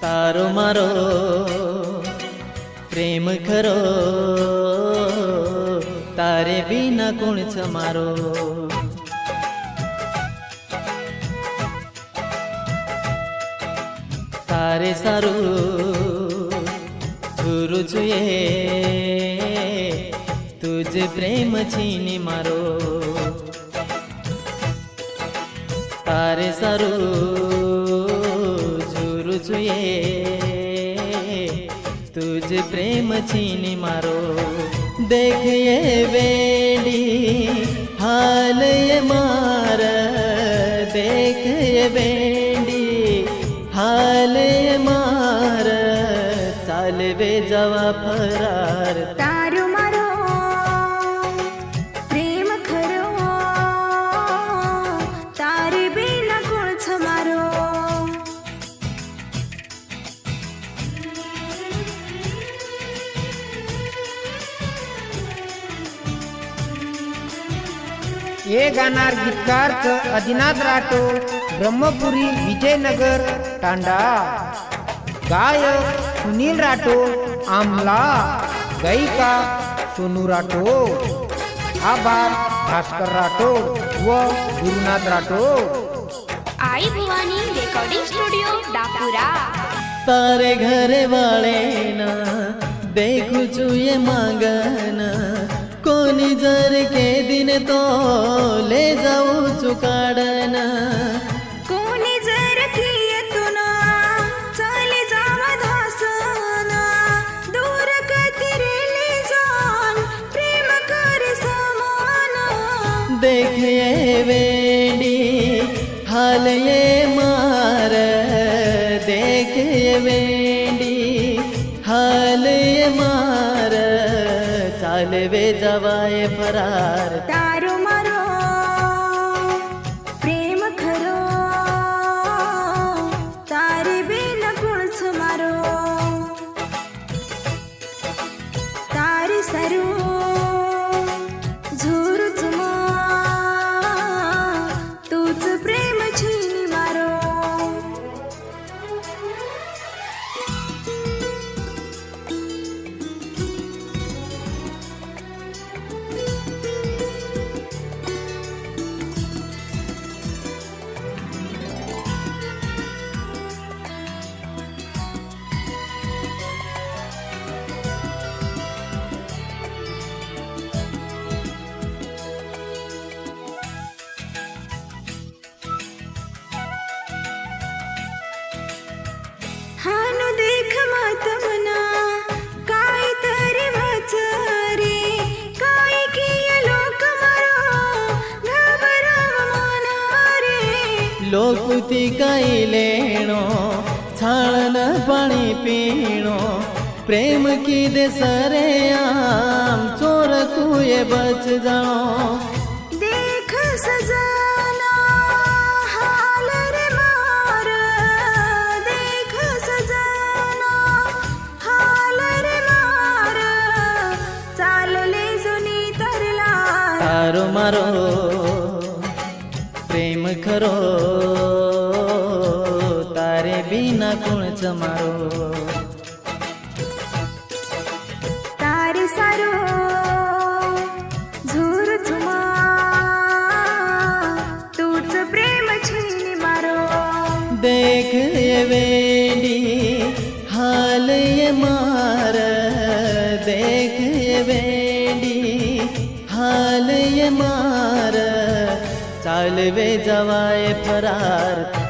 તારો મારો પ્રેમ કરો તારે વિના કોણ છે મારો? તારે સારું ગુરુ જોઈએ, તુજ પ્રેમ છીની મારો. तारे सारू झुरुझुये तुझ प्रेम छीनी मारो देखिए वेडी हाल ये मार देखिए वेडी हाल ये मार चालवे जवा फरार। हे गाणार गीतकार अदिनाथ राठो ब्रह्मपुरी विजयनगर तांडा. गायक सुनील राठो आमला. गायिका सोनू राठो आभार भास्कर राठो व गुरुनाथ राठो आई भवानी रेकॉर्डिंग स्टुडिओ डापुरा तारे घरे वाळे ना देखू चुये मांगना. कोणी जर के दिन तो ले जाऊ चुकाडन. कोणी जर कियतून चाले जावा धासन. दूर प्रेम कर समान. देख वेडी हाल ये मार. देख वेडी ચાલવે જવાય ફરાર તારો लोकुती काही लेणो छाळन पाणी पिणो प्रेम की दे सरे आम चोर कुये बच जाणो देख सजा તારો મારો પ્રેમ ખરો તારે બિના કોણ છે મારો તારે સારો झूर तुमा तूच प्रेम છીની મારો દેખ એ વેડી હાલ એ માર દેખ એ વેડી हालय मार. चालवे जवाय फरार.